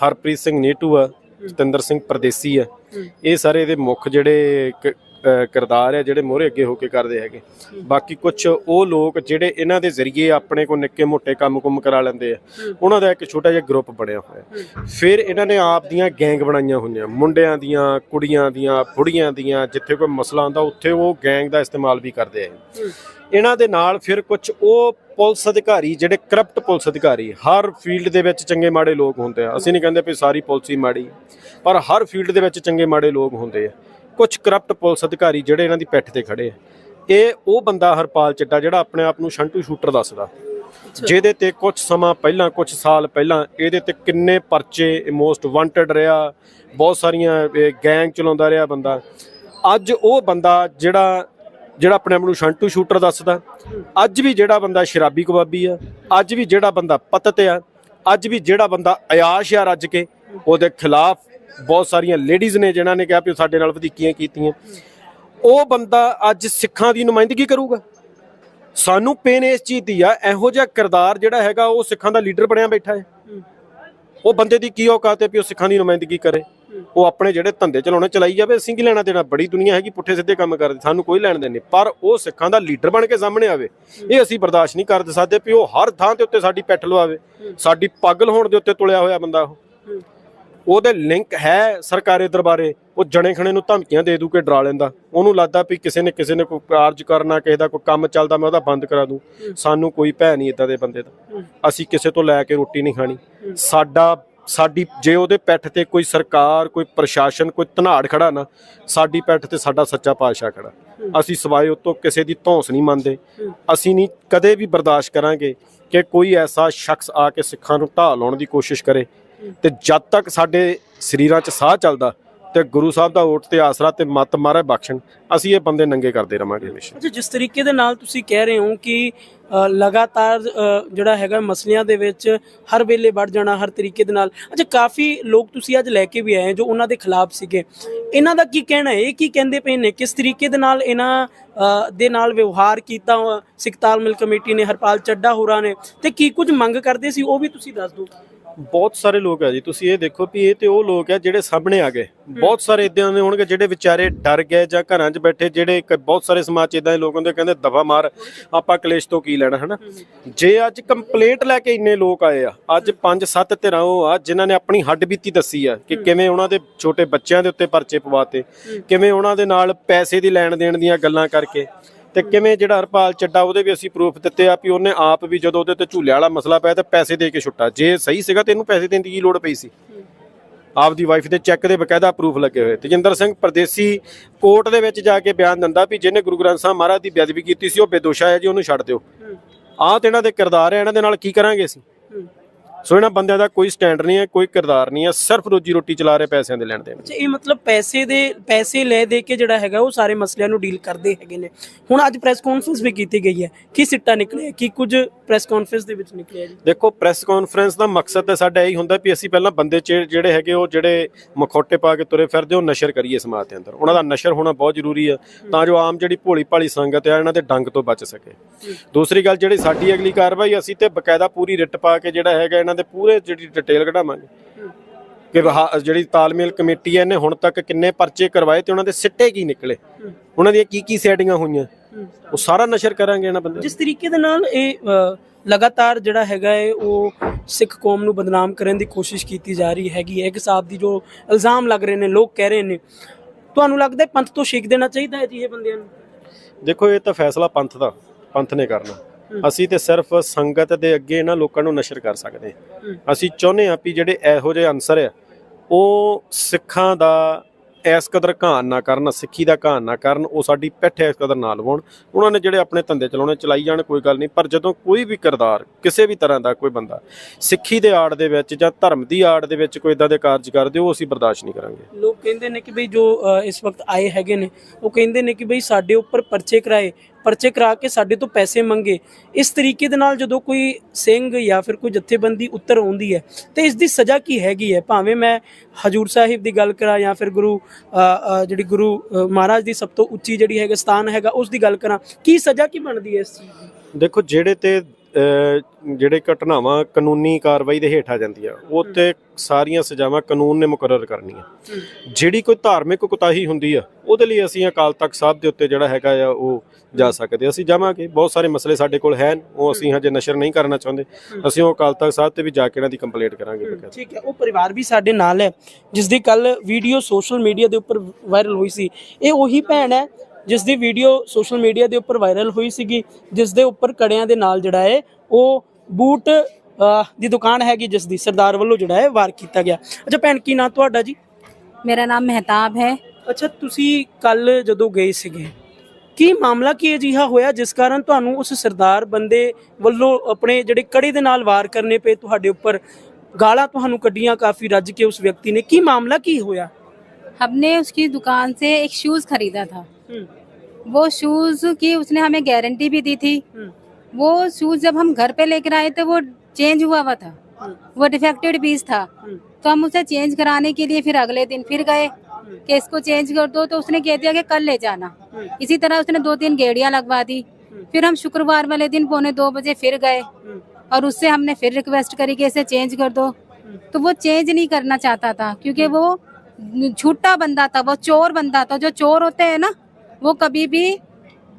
ਹਰਪ੍ਰੀਤ ਸਿੰਘ ਨੀਟੂ ਆ ਜਤਿੰਦਰ ਸਿੰਘ ਪਰਦੇਸੀ ਆ ਇਹ ਸਾਰੇ ਇਹਦੇ ਮੁੱਖ ਜਿਹੜੇ ਕਿਰਦਾਰ ਆ ਜਿਹੜੇ ਮੋਹਰੇ ਅੱਗੇ ਹੋ ਕੇ ਕਰਦੇ ਹੈਗੇ। ਬਾਕੀ ਕੁਝ ਉਹ ਲੋਕ ਜਿਹੜੇ ਇਹਨਾਂ ਦੇ ਜ਼ਰੀਏ ਆਪਣੇ ਕੋ ਨਿੱਕੇ ਮੋਟੇ ਕੰਮ-ਕੁਮ ਕਰਾ ਲੈਂਦੇ ਆ। ਉਹਨਾਂ ਦਾ ਇੱਕ ਛੋਟਾ ਜਿਹਾ ਗਰੁੱਪ ਬਣਿਆ ਹੋਇਆ। ਫਿਰ ਇਹਨਾਂ ਨੇ ਆਪ ਦੀਆਂ ਗੈਂਗ ਬਣਾਈਆਂ ਹੋਈਆਂ। ਮੁੰਡਿਆਂ ਦੀਆਂ ਕੁੜੀਆਂ ਦੀਆਂ ਬੁੜੀਆਂ ਦੀਆਂ ਜਿੱਥੇ ਕੋਈ ਮਸਲਾ ਆਉਂਦਾ ਉੱਥੇ ਉਹ ਗੈਂਗ ਦਾ ਇਸਤੇਮਾਲ ਵੀ ਕਰਦੇ ਆ। ਇਹਨਾਂ ਦੇ ਨਾਲ ਫਿਰ ਕੁਝ ਉਹ ਪੁਲਿਸ ਅਧਿਕਾਰੀ ਜਿਹੜੇ ਕਰਪਟ ਪੁਲਿਸ ਅਧਿਕਾਰੀ ਹਰ ਫੀਲਡ ਦੇ ਵਿੱਚ ਚੰਗੇ ਮਾੜੇ ਲੋਕ ਹੁੰਦੇ ਆ। ਅਸੀਂ ਨਹੀਂ ਕਹਿੰਦੇ ਵੀ ਸਾਰੀ ਪੁਲਿਸ ਹੀ ਮਾੜੀ ਹੈ, ਪਰ ਹਰ ਫੀਲਡ ਦੇ ਵਿੱਚ ਚੰਗੇ ਮਾੜੇ ਲੋਕ ਹੁੰਦੇ ਆ। ਕੁਝ ਕਰਪਟ ਪੁਲਿਸ ਅਧਿਕਾਰੀ ਜਿਹੜੇ ਇਹਨਾਂ ਦੀ ਪਿੱਠ ਤੇ ਖੜੇ ਆ। ਇਹ ਉਹ ਬੰਦਾ ਹਰਪਾਲ ਚੱਡਾ ਜਿਹੜਾ ਆਪਣੇ ਆਪ ਨੂੰ ਸ਼ੰਟੂ ਸ਼ੂਟਰ ਦੱਸਦਾ। ਜਿਹਦੇ ਤੇ ਕੁਝ ਸਮਾਂ ਪਹਿਲਾਂ ਕੁਝ ਸਾਲ ਪਹਿਲਾਂ ਇਹਦੇ ਤੇ ਕਿੰਨੇ ਪਰਚੇ ਮੋਸਟ ਵਾਂਟਡ ਰਿਹਾ। ਬਹੁਤ ਸਾਰੀਆਂ ਗੈਂਗ ਚਲਾਉਂਦਾ ਰਿਹਾ ਬੰਦਾ। ਅੱਜ ਉਹ ਬੰਦਾ ਜਿਹੜਾ ਜਿਹੜਾ ਆਪਣੇ ਆਪ ਨੂੰ ਸ਼ੰਟੂ ਸ਼ੂਟਰ ਦੱਸਦਾ। ਅੱਜ ਵੀ ਜਿਹੜਾ ਬੰਦਾ ਸ਼ਰਾਬੀ ਕਬਾਬੀ ਆ। ਅੱਜ ਵੀ ਜਿਹੜਾ ਬੰਦਾ ਪਤਤ ਆ। ਅੱਜ ਵੀ ਜਿਹੜਾ ਬੰਦਾ ਅਯਾਸ਼ ਆ ਰੱਜ ਕੇ ਉਹਦੇ ਖਿਲਾਫ ਬਹੁਤ ਸਾਰੀਆਂ ਲੇਡੀਜ਼ ਨੇ ਜਿਨ੍ਹਾਂ ਨੇ ਕਿਹਾ ਵੀ ਉਹ ਸਾਡੇ ਨਾਲ ਵਧੀਕੀਆਂ ਕੀਤੀਆਂ। ਉਹ ਬੰਦਾ ਅੱਜ ਸਿੱਖਾਂ ਦੀ ਨੁਮਾਇੰਦਗੀ ਕਰੂਗਾ। ਸਾਨੂੰ ਪੇਨ ਇਸ ਚੀਜ਼ ਦੀ ਆ, ਇਹੋ ਜਿਹਾ ਕਿਰਦਾਰ ਜਿਹੜਾ ਹੈਗਾ, ਉਹ ਸਿੱਖਾਂ ਦਾ ਲੀਡਰ ਬਣਿਆ ਬੈਠਾ ਹੈ। ਉਹ ਬੰਦੇ ਦੀ ਕੀ ਔਕਾਤ ਹੈ ਵੀ ਉਹ ਸਿੱਖਾਂ ਦੀ ਨੁਮਾਇੰਦਗੀ ਕਰੇ। ਉਹ ਆਪਣੇ ਜਿਹੜੇ ਧੰਦੇ ਚਲਾਉਣੇ, ਚਲਾਈ ਜਾਵੇ, ਅਸੀਂ ਕੀ ਲੈਣਾ ਦੇਣਾ? ਬੜੀ ਦੁਨੀਆ ਹੈਗੀ, ਪੁੱਠੇ ਸਿੱਧੇ ਕੰਮ ਕਰਦੇ, ਸਾਨੂੰ ਕੋਈ ਲੈਣ ਦੇਣ ਨਹੀਂ। ਪਰ ਉਹ ਸਿੱਖਾਂ ਦਾ ਲੀਡਰ ਬਣ ਕੇ ਸਾਹਮਣੇ ਆਵੇ। ਇਹ ਅਸੀਂ ਬਰਦਾਸ਼ਤ ਨਹੀਂ ਕਰ ਸਕਦੇ ਵੀ ਉਹ ਹਰ ਥਾਂ ਦੇ ਉੱਤੇ ਸਾਡੀ ਪੈਠ ਲਵਾਵੇ। ਸਾਡੀ ਪਾਗਲ ਹੋਣ ਦੇ ਉੱਤੇ ਤੁਲਿਆ ਹੋਇਆ ਬੰਦਾ ਉਹ। ਉਹਦੇ ਲਿੰਕ ਹੈ ਸਰਕਾਰੀ ਦਰਬਾਰੇ, ਉਹ ਜਣੇ ਖਣੇ ਨੂੰ ਧਮਕੀਆਂ ਦੇ ਦੂ ਕੇ ਡਰਾ ਲੈਂਦਾ। ਉਹਨੂੰ ਲੱਗਦਾ ਵੀ ਕਿਸੇ ਨੇ ਕਿਸੇ ਨੇ ਕੋਈ ਕਾਰਜ ਕਰਨਾ, ਕਿਸੇ ਦਾ ਕੋਈ ਕੰਮ ਚੱਲਦਾ, ਮੈਂ ਉਹਦਾ ਬੰਦ ਕਰਾ ਦੂੰ। ਸਾਨੂੰ ਕੋਈ ਭੈ ਨਹੀਂ ਇਦਾਂ ਦੇ ਬੰਦੇ ਦਾ। ਅਸੀਂ ਕਿਸੇ ਤੋਂ ਲੈ ਕੇ ਰੋਟੀ ਨਹੀਂ ਖਾਣੀ। ਸਾਡਾ, ਸਾਡੀ, ਜੇ ਉਹਦੇ ਪਿੱਠ ਤੇ ਕੋਈ ਸਰਕਾਰ, ਕੋਈ ਪ੍ਰਸ਼ਾਸਨ, ਕੋਈ ਧਨਾੜ ਖੜਾ ਨਾ, ਸਾਡੀ ਪਿੱਠ ਤੇ ਸਾਡਾ ਸੱਚਾ ਪਾਤਸ਼ਾਹ ਖੜਾ। ਅਸੀਂ ਸਵਾਏ ਉਤੋਂ ਕਿਸੇ ਦੀ ਧੌਂਸ ਨਹੀਂ ਮੰਨਦੇ। ਅਸੀਂ ਨਹੀਂ ਕਦੇ ਵੀ ਬਰਦਾਸ਼ਤ ਕਰਾਂਗੇ ਕਿ ਕੋਈ ਐਸਾ ਸ਼ਖਸ ਆ ਕੇ ਸਿੱਖਾਂ ਨੂੰ ਢਾਹ ਲਾਉਣ ਦੀ ਕੋਸ਼ਿਸ਼ ਕਰੇ। ਤੇ ਜਦ ਤੱਕ ਸਾਡੇ ਸਰੀਰਾਂ 'ਚ ਸਾਹ ਚੱਲਦਾ ਤੇ ਗੁਰੂ ਸਾਹਿਬ ਦਾ ਓਟ ਤੇ ਆਸਰਾ ਤੇ ਮਤ ਮਾਰੇ ਬਖਸ਼ਣ ਅਸੀਂ ਇਹ ਬੰਦੇ ਨੰਗੇ ਕਰਦੇ ਰਵਾਂਗੇ ਹਮੇਸ਼ਾ। ਅੱਛਾ ਜਿਸ ਤਰੀਕੇ ਦੇ ਨਾਲ ਤੁਸੀਂ ਕਹਿ ਰਹੇ ਹੋ ਕਿ ਲਗਾਤਾਰ ਜਿਹੜਾ ਹੈਗਾ ਮਸਲਿਆਂ ਦੇ ਵਿੱਚ ਹਰ ਵੇਲੇ ਵੱਢ ਜਾਣਾ ਹਰ ਤਰੀਕੇ ਦੇ ਨਾਲ। ਅੱਛਾ ਕਾਫੀ ਲੋਕ ਤੁਸੀਂ ਅੱਜ ਲੈ ਕੇ ਵੀ ਆਏ ਜੋ ਉਹਨਾਂ ਦੇ ਖਿਲਾਫ ਸੀਗੇ। ਇਹਨਾਂ ਦਾ ਕੀ ਕਹਿਣਾ ਹੈ? ਇਹ ਕੀ ਕਹਿੰਦੇ ਪਏ ਨੇ? ਕਿਸ ਤਰੀਕੇ ਦੇ ਨਾਲ ਇਹਨਾਂ ਦੇ ਨਾਲ ਵਿਵਹਾਰ ਕੀਤਾ ਅ, ਸਿੱਖ ਤਾਲਮੇਲ ਕਮੇਟੀ ਨੇ ਹਰਪਾਲ ਚੱਡਾ ਹੋਰਾਂ ਨੇ? ਤੇ ਕੀ ਕੁਝ ਮੰਗ ਕਰਦੇ ਸੀ? ਉਹ ਵੀ ਤੁਸੀਂ ਦੱਸ ਦਿਓ। ਬਹੁਤ ਸਾਰੇ ਲੋਕ ਆ ਜੀ। ਤੁਸੀਂ ਇਹ ਦੇਖੋ ਵੀ ਇਹ ਤੇ ਉਹ ਲੋਕ ਆ ਜਿਹੜੇ ਸਾਹਮਣੇ ਆ ਗਏ। ਬਹੁਤ ਸਾਰੇ ਇਦਾਂ ਦੇ ਹੋਣਗੇ ਜਿਹੜੇ ਵਿਚਾਰੇ ਡਰ ਗਏ ਜਾਂ ਘਰਾਂ 'ਚ ਬੈਠੇ ਜਿਹੜੇ ਬਹੁਤ ਸਾਰੇ ਸਮਾਜ 'ਚ ਇਦਾਂ ਦੇ ਲੋਕ ਹੁੰਦੇ ਕਹਿੰਦੇ ਦਫਾ ਮਾਰ ਆਪਾਂ ਕਲੇਸ਼ ਤੋਂ ਕੀ ਲੈਣਾ ਹਨਾ? ਜੇ ਅੱਜ ਕੰਪਲੇਂਟ ਲੈ ਕੇ ਇੰਨੇ ਲੋਕ ਆਏ ਆ ਅੱਜ 5-7 ਧਿਰਾਂ ਉਹ ਆ ਜਿਨ੍ਹਾਂ ਨੇ ਆਪਣੀ ਹੱਡ ਬੀਤੀ ਦੱਸੀ ਆ ਕਿ ਕਿਵੇਂ ਉਹਨਾਂ ਦੇ ਛੋਟੇ ਬੱਚਿਆਂ ਦੇ ਉੱਤੇ ਪਰਚੇ ਪਵਾਤੇ ਕਿਵੇਂ ਉਹਨਾਂ ਦੇ ਨਾਲ ਪੈਸੇ ਦੀ ਲੈਣ ਦੇਣ ਦੀਆਂ ਗੱਲਾਂ ਕਰਕੇ ਤੇ ਕਿਵੇਂ ਜਿਹੜਾ ਹਰਪਾਲ ਚੱਡਾ ਉਹਦੇ ਵੀ ਅਸੀਂ ਪ੍ਰੂਫ ਦਿੱਤੇ ਆ ਵੀ ਉਹਨੇ ਆਪ ਵੀ ਜਦੋਂ ਉਹਦੇ ਤੇ ਝੂਲੇ ਵਾਲਾ ਮਸਲਾ ਪਿਆ ਤੇ ਪੈਸੇ ਦੇ ਕੇ ਛੁੱਟਾ। ਜੇ ਸਹੀ ਸੀਗਾ ਤੈਨੂੰ ਪੈਸੇ ਦੇਣ ਦੀ ਕੀ ਲੋੜ ਪਈ ਸੀ? ਆਪਦੀ ਵਾਈਫ ਦੇ ਚੈੱਕ ਦੇ ਬਕਾਇਦਾ ਪ੍ਰੂਫ ਲੱਗੇ ਹੋਏ। ਤੇਜਿੰਦਰ ਸਿੰਘ ਪਰਦੇਸੀ ਕੋਰਟ ਦੇ ਵਿੱਚ ਜਾ ਕੇ ਬਿਆਨ ਦਿੰਦਾ ਵੀ ਜਿਹਨੇ ਗੁਰੂ ਗ੍ਰੰਥ ਸਾਹਿਬ ਮਹਾਰਾਜ ਦੀ ਬੇਅਦਬੀ ਕੀਤੀ ਸੀ ਉਹ ਬੇਦੋਸ਼ਾ ਹੈ ਜੀ ਉਹਨੂੰ ਛੱਡ ਦਿਓ। ਆਹ ਤੇ ਇਹਨਾਂ ਦੇ ਕਿਰਦਾਰ ਹੈ ਇਹਨਾਂ ਦੇ ਨਾਲ ਕੀ ਕਰਾਂਗੇ ਅਸੀਂ। ਸੋ ਇਹਨਾਂ ਬੰਦਿਆਂ ਦਾ ਕੋਈ ਸਟੈਂਡ ਨਹੀਂ ਹੈ ਕੋਈ ਕਿਰਦਾਰ ਨਹੀਂ ਹੈ ਸਿਰਫ ਰੋਜੀ ਰੋਟੀ ਚਲਾ ਰਹੇ ਪੈਸਿਆਂ ਦੇ ਲੈਣ ਦੇਣ। ਅੱਛਾ ਇਹ ਮਤਲਬ ਪੈਸੇ ਦੇ ਪੈਸੇ ਲੈ ਦੇ ਕੇ ਜਿਹੜਾ ਹੈਗਾ ਉਹ ਸਾਰੇ ਮਸਲਿਆਂ ਨੂੰ ਡੀਲ ਕਰਦੇ ਹੈਗੇ ਨੇ। ਹੁਣ ਅੱਜ ਪ੍ਰੈਸ ਕਾਨਫਰੰਸ ਵੀ ਕੀਤੀ ਗਈ ਹੈ। ਕੀ ਸਿੱਟਾ ਨਿਕਲਿਆ? ਕੀ ਕੁਝ ਪ੍ਰੈਸ ਕਾਨਫਰੰਸ ਦੇ ਵਿੱਚ ਨਿਕਲਿਆ ਜੀ? ਦੇਖੋ ਪ੍ਰੈਸ ਕਾਨਫਰੰਸ ਦਾ ਮਕਸਦ ਤਾਂ ਸਾਡਾ ਇਹੀ ਹੁੰਦਾ ਵੀ ਅਸੀਂ ਪਹਿਲਾਂ ਬੰਦੇ ਜਿਹੜੇ ਹੈਗੇ ਉਹ ਜਿਹੜੇ ਮਖੌਟੇ ਪਾ ਕੇ ਤੁਰੇ ਫਿਰਦੇ ਉਹ ਨਸ਼ਰ ਕਰੀਏ ਸਮਾਜ ਦੇ ਅੰਦਰ। ਉਹਨਾਂ ਦਾ ਨਸ਼ਰ ਹੋਣਾ ਬਹੁਤ ਜ਼ਰੂਰੀ ਹੈ ਤਾਂ ਜੋ ਆਮ ਜਿਹੜੀ ਭੋਲੀ ਭਾਲੀ ਸੰਗਤ ਹੈ ਇਹਨਾਂ ਦੇ ਡੰਗ ਤੋਂ ਬਚ ਸਕੇ। ਦੂਸਰੀ ਗੱਲ ਜਿਹੜੀ ਸਾਡੀ ਅਗਲੀ ਕਾਰਵਾਈ ਅਸੀਂ ਤੇ ਬਕਾਇਦਾ ਪੂਰੀ ਰਿਟ ਪਾ ਕੇ ਜਿਹੜਾ ਹੈਗਾ ਇਹਨਾਂ ਦੇ ਪੂਰੇ ਜਿਹੜੀ ਡਿਟੇਲ ਕਢਾਵਾਂਗੇ। ਕਿ ਜਿਹੜੀ ਤਾਲਮੇਲ ਕਮੇਟੀ ਹੈ ਇਹਨੇ ਹੁਣ ਤੱਕ ਕਿੰਨੇ ਪਰਚੇ ਕਰਵਾਏ ਤੇ ਉਹਨਾਂ ਦੇ ਸਿੱਟੇ ਕੀ ਨਿਕਲੇ? ਉਹਨਾਂ ਦੀਆਂ ਕੀ ਕੀ ਸੈਟਿੰਗਾਂ ਹੋਈਆਂ? ਉਹ ਸਾਰਾ ਨਸ਼ਰ ਕਰਾਂਗੇ ਇਹਨਾਂ ਬੰਦੇ ਜਿਸ ਤਰੀਕੇ ਦੇ ਨਾਲ ਇਹ ਲਗਾਤਾਰ ਜਿਹੜਾ ਹੈਗਾ ਹੈ ਉਹ ਸਿੱਖ ਕੌਮ ਨੂੰ ਬਦਨਾਮ ਕਰਨ ਦੀ ਕੋਸ਼ਿਸ਼ ਕੀਤੀ ਜਾ ਰਹੀ ਹੈਗੀ ਹੈ। ਇੱਕ ਹਿਸਾਬ ਦੀ ਜੋ ਇਲਜ਼ਾਮ ਲੱਗ ਰਹੇ ਨੇ ਲੋਕ ਕਹਿ ਰਹੇ ਨੇ। ਤੁਹਾਨੂੰ ਲੱਗਦਾ ਪੰਥ ਤੋਂ ਛੇਕ ਦੇਣਾ ਚਾਹੀਦਾ ਹੈ ਜੀ ਇਹ ਬੰਦਿਆਂ ਨੂੰ? ਦੇਖੋ ਇਹ ਤਾਂ ਫੈਸਲਾ ਪੰਥ ਦਾ ਪੰਥ ਨੇ ਕਰਨਾ। ਅਸੀਂ ਤੇ ਸਿਰਫ ਸੰਗਤ ਦੇ ਅੱਗੇ ਇਹਨਾਂ ਲੋਕਾਂ ਨੂੰ ਨਸ਼ਰ ਕਰ ਸਕਦੇ ਹਾਂ। ਅਸੀਂ ਚਾਹੁੰਦੇ ਹਾਂ ਵੀ ਜਿਹੜੇ ਇਹੋ ਜਿਹੇ ਅਨਸਰ ਆ ਉਹ ਸਿੱਖਾਂ ਦਾ ਇਸ ਕਦਰ ਘਾਣ ਨਾ ਕਰਨ ਸਿੱਖੀ ਦਾ ਘਾਣ ਨਾ ਕਰਨ ਉਹ ਸਾਡੀ ਪਿੱਠ ਇਸ ਕਦਰ ਨਾ ਲਵਾਉਣ ਉਹਨਾਂ ਨੇ ਜਿਹੜੇ ਆਪਣੇ ਧੰਦੇ ਚਲਾਉਣੇ ਚਲਾਈ ਜਾਣ ਕੋਈ ਗੱਲ ਨਹੀਂ। ਪਰ ਜਦੋਂ ਕੋਈ ਵੀ ਕਿਰਦਾਰ ਕਿਸੇ ਵੀ ਤਰ੍ਹਾਂ ਦਾ ਕੋਈ ਬੰਦਾ ਸਿੱਖੀ ਦੇ ਆੜ ਦੇ ਵਿੱਚ ਜਾਂ ਧਰਮ ਦੀ ਆੜ ਦੇ ਵਿੱਚ ਕੋਈ ਇਦਾਂ ਦੇ ਕਾਰਜ ਕਰਦੇ ਉਹ ਅਸੀਂ ਬਰਦਾਸ਼ਤ ਨਹੀਂ ਕਰਾਂਗੇ। ਲੋਕ ਕਹਿੰਦੇ ਨੇ ਕਿ ਬਈ ਜੋ ਇਸ ਵਕਤ ਆਏ ਹੈਗੇ ਨੇ ਉਹ ਕਹਿੰਦੇ ਨੇ ਕਿ ਬਈ ਸਾਡੇ ਉੱਪਰ ਪਰਚੇ ਕਰਾਏ ਪਰਚੇ ਕਰਾ ਕੇ ਸਾਡੇ ਤੋਂ ਪੈਸੇ ਮੰਗੇ। ਇਸ ਤਰੀਕੇ ਦੇ ਨਾਲ ਜਦੋਂ ਕੋਈ ਸਿੰਘ ਜਾਂ ਫਿਰ ਕੋਈ ਜਥੇਬੰਦੀ ਉੱਤਰ ਆਉਂਦੀ ਹੈ, ਤੇ ਇਸ ਦੀ ਸਜ਼ਾ ਕੀ ਹੈਗੀ ਹੈ? ਭਾਵੇਂ ਮੈਂ ਹਜੂਰ ਸਾਹਿਬ ਦੀ ਗੱਲ ਕਰਾਂ ਜਾਂ ਫਿਰ ਗੁਰੂ ਜਿਹੜੀ ਗੁਰੂ ਮਹਾਰਾਜ ਦੀ ਸਭ ਤੋਂ ਉੱਚੀ ਜਿਹੜੀ ਹੈਗਾ ਸਥਾਨ ਹੈਗਾ, ਉਸ ਦੀ ਗੱਲ ਕਰਾਂ। ਕੀ ਸਜ਼ਾ ਕੀ ਬਣਦੀ ਹੈ ਇਸ ਚੀਜ਼ ਦੀ? ਦੇਖੋ, ਜਿਹੜੇ ਤੇ ਜਿਹੜੇ ਘਟਨਾਵਾਂ ਕਾਨੂੰਨੀ ਕਾਰਵਾਈ ਦੇ ਹੇਠ ਆ ਜਾਂਦੀਆਂ ਉਹ ਤੇ ਸਾਰੀਆਂ ਸਜ਼ਾਵਾਂ ਕਾਨੂੰਨ ਨੇ ਮੁਕਰਰ ਕਰਨੀਆਂ। ਜਿਹੜੀ ਕੋਈ ਧਾਰਮਿਕ ਕੁਤਾਹੀ ਹੁੰਦੀ ਆ, ਉਹਦੇ ਲਈ ਅਸੀਂ ਅਕਾਲ ਤਖਤ ਸਾਹਿਬ ਦੇ ਉੱਤੇ ਜਿਹੜਾ ਹੈਗਾ ਆ, ਉਹ ਜਾ ਸਕਦੇ ਅਸੀਂ ਜਾਵਾਂਗੇ, ਬਹੁਤ ਸਾਰੇ ਮਸਲੇ ਸਾਡੇ ਕੋਲ ਹਨ ਉਹ ਅਸੀਂ ਹਜੇ ਨਸ਼ਰ ਨਹੀਂ ਕਰਨਾ ਚਾਹੁੰਦੇ। ਅਸੀਂ ਉਹ ਅਕਾਲ ਤਖਤ ਸਾਹਿਬ ਤੇ ਵੀ ਜਾ ਕੇ ਇਹਨਾਂ ਦੀ ਕੰਪਲੇਂਟ ਕਰਾਂਗੇ ਠੀਕ ਹੈ, ਉਹ ਪਰਿਵਾਰ ਵੀ ਸਾਡੇ ਨਾਲ ਹੈ ਜਿਸ ਦੀ ਕੱਲ ਵੀਡੀਓ ਸੋਸ਼ਲ ਮੀਡੀਆ ਦੇ ਉੱਪਰ ਵਾਇਰਲ ਹੋਈ ਸੀ। ਇਹ ਉਹੀ ਭੈਣ ਹੈ ਜਿਸ ਦੀ ਵੀਡੀਓ ਸੋਸ਼ਲ ਮੀਡੀਆ ਦੇ ਉੱਪਰ ਵਾਇਰਲ ਹੋਈ ਸੀਗੀ ਜਿਸ ਦੇ ਉੱਪਰ ਕੜਿਆਂ ਦੇ ਨਾਲ ਜਿਹੜਾ ਹੈ ਉਹ ਬੂਟ ਅਹ, ਦੀ ਦੁਕਾਨ ਹੈਗੀ ਜਿਸ ਦੀ ਸਰਦਾਰ ਵੱਲੋਂ ਜਿਹੜਾ ਹੈ ਵਾਰ ਕੀਤਾ ਗਿਆ ਅੱਛਾ ਭੈਣ ਕੀ ਨਾਂ ਤੁਹਾਡਾ ਜੀ मेरा नाम मेहताब है ਅੱਛਾ ਤੁਸੀਂ ਕੱਲ ਜਦੋਂ ਗਏ ਸੀਗੇ ਕੀ ਮਾਮਲਾ ਕੀ ਅਜਿਹਾ ਹੋਇਆ ਜਿਸ ਕਾਰਨ ਤੁਹਾਨੂੰ ਉਸ ਸਰਦਾਰ ਬੰਦੇ ਵੱਲੋਂ ਆਪਣੇ ਜਿਹੜੇ ਕੜੇ ਦੇ ਨਾਲ ਵਾਰ ਕਰਨੇ ਪਏ ਤੁਹਾਡੇ ਉੱਪਰ ਗਾਲਾਂ ਤੁਹਾਨੂੰ ਕੱਢੀਆਂ ਕਾਫੀ ਰੱਜ ਕੇ ਉਸ ਵਿਅਕਤੀ ਨੇ ਕੀ ਮਾਮਲਾ ਕੀ ਹੋਇਆ हमने उसकी दुकान से एक शूज खरीदा था हम्म, वो शूज़ की उसने हमें गारंटी भी दी थी। वो शूज़ जब हम घर पे लेकर आए थे वो चेंज हुआ हुआ था। वो डिफेक्टेड पीस था। तो हम उसे चेंज कराने के लिए फिर अगले दिन फिर गए कि इसको चेंज कर दो। तो उसने कह दिया कि कल ले जाना। इसी तरह उसने दो तीन गेड़ियाँ लगवा दी। फिर हम शुक्रवार वाले दिन पौने दो बजे फिर गए और उससे हमने फिर रिक्वेस्ट करी कि इसे चेंज कर दो। तो वो चेंज नहीं करना चाहता था, क्योंकि वो झूठा बंदा था, वो चोर बंदा था। जो चोर होते हैं ना वो कभी भी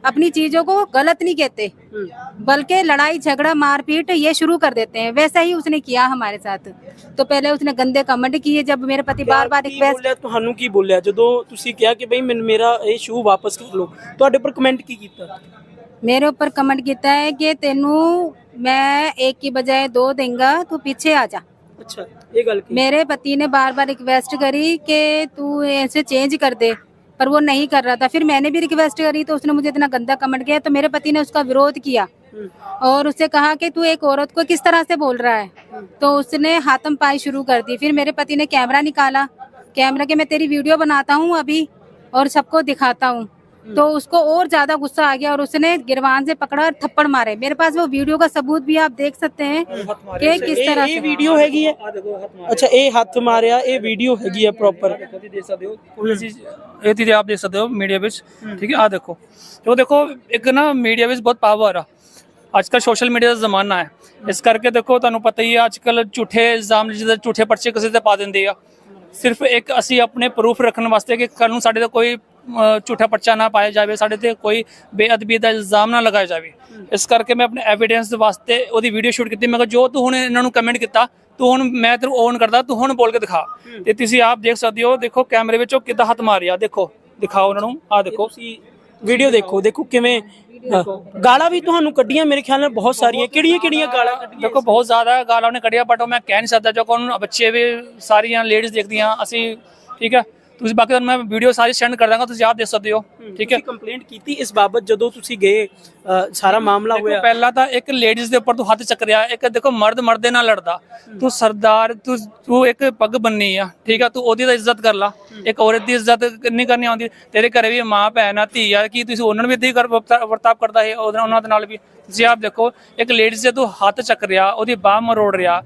अपनी चीजों को गलत नहीं कहते हम्म। बल्कि लड़ाई झगड़ा मारपीट ये शुरू कर देते हैं वैसा ही उसने किया हमारे साथ तो पहले उसने गंदे कमेंट किए जब मेरे पति बार बार ਕੀ रिक्वेस्ट ਬੋਲਿਆ ਤੁਹਾਨੂੰ ਕੀ ਬੋਲਿਆ ਜਦੋਂ ਤੁਸੀਂ ਕਿਹਾ ਕਿ ਬਈ ਮੈਨੂੰ ਮੇਰਾ ਇਹ ਸ਼ੂ ਵਾਪਸ ਕਰ ਲਓ ਤੁਹਾਡੇ ਉੱਪਰ ਕਮੈਂਟ ਕੀ ਕੀਤਾ मेरे ऊपर कमेंट किया है कि तेनू मैं एक की बजाय दो देंगा तो पीछे आ जा ਅੱਛਾ ਇਹ ਗੱਲ ਕੀ मेरे पति ने बार बार रिक्वेस्ट करी कि तू ऐसे चेंज कर दे पर वो नहीं कर रहा था। फिर मैंने भी रिक्वेस्ट करी तो उसने मुझे इतना गंदा कमेंट किया तो मेरे पति ने उसका विरोध किया। हम्म, और उससे कहा कि तू एक औरत को किस तरह से बोल रहा है? तो उसने हाथम पाई शुरू कर दी। फिर मेरे पति ने कैमरा निकाला। कैमरा के मैं तेरी वीडियो बनाता हूँ अभी और सबको दिखाता हूँ। तो उसको और ज्यादा गुस्सा आ गया और उसने गिरवान से पकड़ा और थप्पड़ मारे मेरे पास वो वीडियो का सबूत भी आप देख सकते हैं कि किस ਇਹ तरह ਇਹ से ਵੀਡੀਓ ਹੈਗੀ ਹੈ ਅੱਛਾ ਇਹ ਹੱਥ ਮਾਰਿਆ ਇਹ ਵੀਡੀਓ ਹੈਗੀ ਹੈ ਪ੍ਰੋਪਰ देख सकते हो कोई ऐसी ये चीजें आप देख सकते हो मीडिया ਵਿੱਚ ਠੀਕ ਹੈ ਆ ਦੇਖੋ ਉਹ ਦੇਖੋ ਇੱਕ ਨਾ ਮੀਡੀਆ ਵਿੱਚ ਬਹੁਤ ਪਾਵਰ ਆ ਅੱਜ ਕੱਲ ਸੋਸ਼ਲ ਮੀਡੀਆ ਦਾ ਜ਼ਮਾਨਾ ਹੈ ਇਸ ਕਰਕੇ ਦੇਖੋ ਤੁਹਾਨੂੰ ਪਤਾ ਹੀ ਹੈ ਅੱਜ ਕੱਲ ਝੂਠੇ ਇਲਜ਼ਾਮ ਜਿਹਦੇ ਝੂਠੇ ਪਰਚੇ ਕਿਸੇ ਤੇ ਪਾ ਦਿੰਦੇ ਆ ਸਿਰਫ ਇੱਕ ਅਸੀਂ ਆਪਣੇ ਪ੍ਰੂਫ ਰੱਖਣ ਵਾਸਤੇ ਕਿ ਕੱਲ ਨੂੰ ਸਾਡੇ ਤੇ ਕੋਈ ਅ, ਝੂਠਾ ਪਰਚਾ ਨਾ ਪਾਇਆ ਜਾਵੇ ਸਾਡੇ ਤੇ ਕੋਈ ਬੇਅਦਬੀ ਦਾ ਇਲਜ਼ਾਮ ਨਾ ਲਗਾਇਆ ਜਾਵੇ। ਇਸ ਕਰਕੇ ਮੈਂ ਆਪਣੇ ਐਵੀਡੈਂਸ ਵਾਸਤੇ ਉਹਦੀ ਵੀਡੀਓ ਸ਼ੂਟ ਕੀਤੀ। ਮੈਂ ਕਿਹਾ ਜੋ ਤੂੰ ਹੁਣ ਇਹਨਾਂ ਨੂੰ ਕਮੈਂਟ ਕੀਤਾ ਤੂੰ ਹੁਣ ਮੈਂ ਤੈਨੂੰ ਔਨ ਕਰਦਾ ਤੂੰ ਹੁਣ ਬੋਲ ਕੇ ਦਿਖਾ। ਤੇ ਤੁਸੀਂ ਆਪ ਦੇਖ ਸਕਦੇ ਹੋ ਦੇਖੋ ਕੈਮਰੇ ਵਿੱਚ ਉਹ ਕਿੱਦਾਂ ਹੱਥ ਮਾਰਿਆ ਦੇਖੋ ਦਿਖਾਓ ਉਹਨਾਂ ਨੂੰ। ਆ ਦੇਖੋ। ਤੁਸੀਂ ਵੀਡੀਓ ਦੇਖੋ ਦੇਖੋ ਕਿਵੇਂ ਗਾਲਾਂ ਵੀ ਤੁਹਾਨੂੰ ਕੱਢੀਆਂ ਮੇਰੇ ਖਿਆਲ ਨਾਲ ਬਹੁਤ ਸਾਰੀਆਂ। ਕਿਹੜੀਆਂ ਕਿਹੜੀਆਂ ਗਾਲਾਂ ਕੱਢੀਆਂ ਦੇਖੋ ਬਹੁਤ ਜ਼ਿਆਦਾ ਗਾਲਾਂ ਉਹਨੇ ਕੱਢਿਆ ਬਟ ਉਹ ਮੈਂ ਕਹਿ ਨਹੀਂ ਸਕਦਾ ਜੋ ਕੋਣ ਬੱਚੇ ਵੀ ਸਾਰੀਆਂ ਲੇਡੀਜ਼ ਦੇਖਦੀਆਂ ਅਸੀਂ ਠੀਕ ਹੈ। ਤੁਸੀਂ ਬਾਕੀ ਤੁਹਾਨੂੰ ਮੈਂ ਵੀਡੀਓ ਸਾਰੀ ਸੈਂਡ ਕਰ ਦਾਂਗਾ ਤੁਸੀਂ ਆਪ ਦੇਖ ਸਕਦੇ ਹੋ। ਠੀਕ ਹੈ। ਤੁਸੀਂ ਕੰਪਲੇਂਟ ਕੀਤੀ ਇਸ ਬਾਬਤ ਜਦੋਂ ਤੁਸੀਂ ਗਏ ਸਾਰਾ ਮਾਮਲਾ ਹੋਇਆ? ਪਹਿਲਾਂ ਤਾਂ ਇੱਕ ਲੇਡੀਜ਼ ਦੇ ਉੱਪਰ ਤੂੰ ਹੱਥ ਚੱਕਰਿਆ ਇੱਕ ਦੇਖੋ ਮਰਦ ਮਰਦ ਦੇ ਨਾਲ ਲੜਦਾ। ਤੂੰ ਸਰਦਾਰ ਤੂੰ ਤੂੰ ਇੱਕ ਪੱਗ ਬੰਨੀ ਆ ਠੀਕ ਆ ਤੂੰ ਉਹਦੀ ਤਾਂ ਇੱਜ਼ਤ ਕਰ ਲਾ। ਇੱਕ ਔਰਤ ਦੀ ਇੱਜ਼ਤ ਨਹੀਂ ਕਰਨੀ ਆਉਂਦੀ? ਤੇਰੇ ਘਰੇ ਵੀ ਮਾਂ ਭੈਣ ਆ ਧੀ ਆ ਕੀ ਤੁਸੀਂ ਉਹਨਾਂ ਨੂੰ ਵੀ ਇਦਾਂ ਹੀ ਵਰਤਾਵ ਕਰਦਾ ਹੈ ਉਹਨਾਂ ਦੇ ਨਾਲ ਵੀ? ਤੁਸੀਂ ਆਪ ਦੇਖੋ ਇੱਕ ਲੇਡੀਜ਼ ਦੇ ਤੂੰ ਹੱਥ ਚੱਕ ਰਿਹਾ ਉਹਦੀ ਬਾਹ ਮਰੋੜ ਰਿਹਾ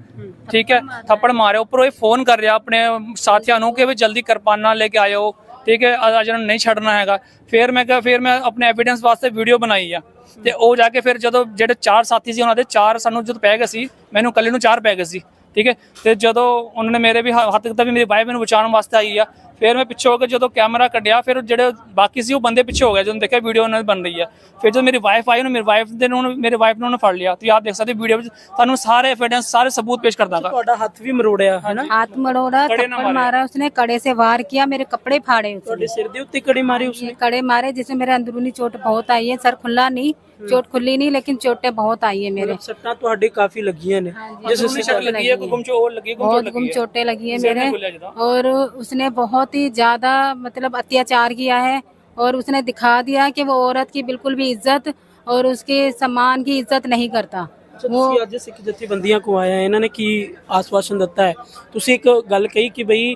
ਠੀਕ ਹੈ ਥੱਪੜ ਮਾਰਿਆ। ਉੱਪਰੋਂ ਇਹ ਫੋਨ ਕਰ ਰਿਹਾ ਆਪਣੇ ਸਾਥੀਆਂ ਨੂੰ ਕਿ ਵੀ ਜਲਦੀ ਕਿਰਪਾਨਾਂ ਲੈ ਕੇ ਆਇਓ। ਠੀਕ ਹੈ ਅੱਜ ਇਹਨਾਂ ਨੂੰ ਨਹੀਂ ਛੱਡਣਾ ਹੈਗਾ। ਫਿਰ ਮੈਂ ਕਿਹਾ, ਫਿਰ ਮੈਂ ਆਪਣੇ ਐਵੀਡੈਂਸ ਵਾਸਤੇ ਵੀਡੀਓ ਬਣਾਈ ਆ। ਤੇ ਉਹ ਜਾ ਕੇ ਫਿਰ ਜਦੋਂ ਜਿਹੜੇ ਚਾਰ ਸਾਥੀ ਸੀ, ਉਹਨਾਂ ਦੇ ਚਾਰ ਸਾਨੂੰ ਜਦੋਂ ਪੈ ਗਏ ਸੀ, ਮੈਨੂੰ ਇਕੱਲੇ ਨੂੰ ਚਾਰ ਪੈ ਗਏ ਸੀ। ਠੀਕ ਹੈ, ਤੇ ਜਦੋਂ ਉਹਨਾਂ ਨੇ ਮੇਰੇ ਵੀ ਹ- ਹੱਥ ਤੱਕ ਵੀ ਮੇਰੀ ਵਾਈਫ ਮੈਨੂੰ ਬਚਾਉਣ ਵਾਸਤੇ ਆਈ ਆ ਫਿਰ ਮੈਂ ਪਿੱਛੇ ਹੋ ਕੇ ਜਦੋਂ ਕੈਮਰਾ ਕੱਢਿਆ ਫਿਰ ਜਿਹੜੇ ਬਾਕੀ ਸੀ ਉਹ ਬੰਦੇ ਪਿੱਛੇ ਹੋ ਗਏ ਜਦੋਂ ਦੇਖਿਆ ਵੀਡੀਓ ਉਹਨਾਂ ਦੀ ਬਣ ਰਹੀ ਆ ਫਿਰ ਜਦੋਂ ਮੇਰੀ ਵਾਈਫ ਆਈ ਉਹਨੇ ਮੇਰੀ ਵਾਈਫ ਦੇ ਨੂੰ ਮੇਰੇ ਵਾਈਫ ਨੂੰ ਉਹਨੇ ਫੜ ਲਿਆ ਤੁਸੀਂ ਆਪ ਦੇਖ ਸਕਦੇ ਵੀਡੀਓ ਵਿੱਚ ਤੁਹਾਨੂੰ ਸਾਰੇ ਐਵੀਡੈਂਸ ਸਾਰੇ ਸਬੂਤ ਪੇਸ਼ ਕਰ ਦਾਂਗਾ ਤੁਹਾਡਾ ਹੱਥ ਵੀ ਮਰੋੜਿਆ ਹੈ ਨਾ हाथ मरोड़ा कड़े ना थप्पड़ मारे। मारा उसने कड़े से वार किया मेरे कपड़े फाड़े उसने ਤੁਹਾਡੇ ਸਿਰ ਦੇ ਉੱਤੇ ਕੜੇ ਮਾਰੇ ਉਸਨੇ ये कड़े मारे जिसमें मेरे अंदरूनी चोट बहुत आई है सर खुला नहीं चोट खुली नहीं लेकिन चोटें बहुत आई है मेरे ਸੱਟਾਂ ਤੁਹਾਡੇ ਕਾਫੀ ਲੱਗੀਆਂ ਨੇ ਜਿਸ ਜਿਸ ਸ਼ਕਲ ਲੱਗੀ ਹੈ ਕੋਈ ਗੁੰਮ ਚੋ ਹੋਰ ਲੱਗੀ ਗੁੰਮ बहुत ਚੋਟ गुम ਲੱਗੀ ਹੈ चोटें लगी है सिर में मेरे खुला जदा। और उसने बहुत ही ज्यादा मतलब अत्याचार किया है और उसने दिखा दिया कि वो औरत की बिल्कुल भी इज्जत और उसके सम्मान की इज्जत नहीं करता ਅੱਛਾ, ਤੁਸੀਂ ਅੱਜ ਸਿੱਖ ਜਥੇਬੰਦੀਆਂ ਕੋ ਆਏ ਆ ਇਹਨਾਂ ਨੇ ਕੀ ਆਸਵਾਸ਼ਨ ਦਿੱਤਾ ਹੈ ਤੁਸੀਂ ਇੱਕ ਗੱਲ ਕਹੀ ਕਿ ਬਈ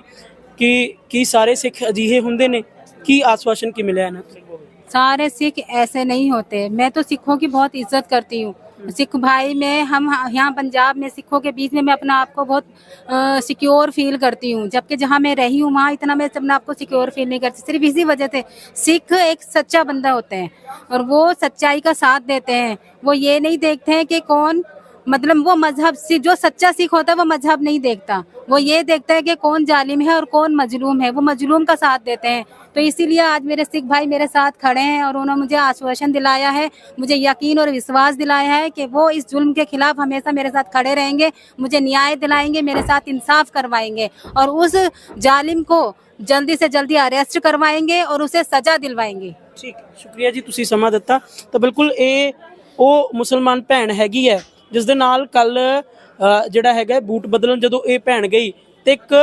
ਕਿ ਕੀ ਸਾਰੇ ਸਿੱਖ ਅਜੀਹੇ ਹੁੰਦੇ ਨੇ ਕੀ ਆਸਵਾਸ਼ਨ ਕੀ ਮਿਲਿਆ ਇਹਨਾਂ ਤੋਂ सारे सिख ऐसे नहीं होते मैं तो सिखों की बहुत इज्जत करती हूँ सिख भाई में, हम यहाँ पंजाब में सिखों के बीच में मैं अपना आपको बहुत सिक्योर फील करती हूँ। जबकि जहाँ मैं रही हूँ, वहाँ इतना मैं अपना आपको सिक्योर फील नहीं करती। सिर्फ़ इसी वजह से सिख एक सच्चा बंदा होते हैं और वो सच्चाई का साथ देते हैं। वो ये नहीं देखते हैं कि कौन मतलब वो मजहब से जो सच्चा सिख होता है वो मजहब नहीं देखता वो ये देखता है कि कौन जालिम है और कौन मजलूम है वो मजलूम का साथ देते हैं तो इसीलिए आज मेरे सिख भाई मेरे साथ खड़े हैं और उन्होंने मुझे आश्वासन दिलाया है मुझे यकीन और विश्वास दिलाया है कि वो इस जुल्म के खिलाफ हमेशा मेरे साथ खड़े रहेंगे मुझे न्याय दिलाएंगे मेरे साथ इंसाफ करवाएंगे और उस जालिम को जल्दी से जल्दी अरेस्ट करवाएंगे और उसे सजा दिलवाएंगे ਠੀਕ ਹੈ, ਸ਼ੁਕਰੀਆ ਜੀ ਤੁਸੀਂ ਸਮਾਂ ਦਿੱਤਾ ਤਾਂ ਬਿਲਕੁਲ ਇਹ ਉਹ ਮੁਸਲਮਾਨ ਭੈਣ ਹੈਗੀ ਹੈ ਜਿਸ ਦੇ ਨਾਲ ਕੱਲ ਜਿਹੜਾ ਹੈਗਾ ਬੂਟ ਬਦਲਣ ਜਦੋਂ ਇਹ ਭੈਣ ਗਈ ਤੇ ਇੱਕ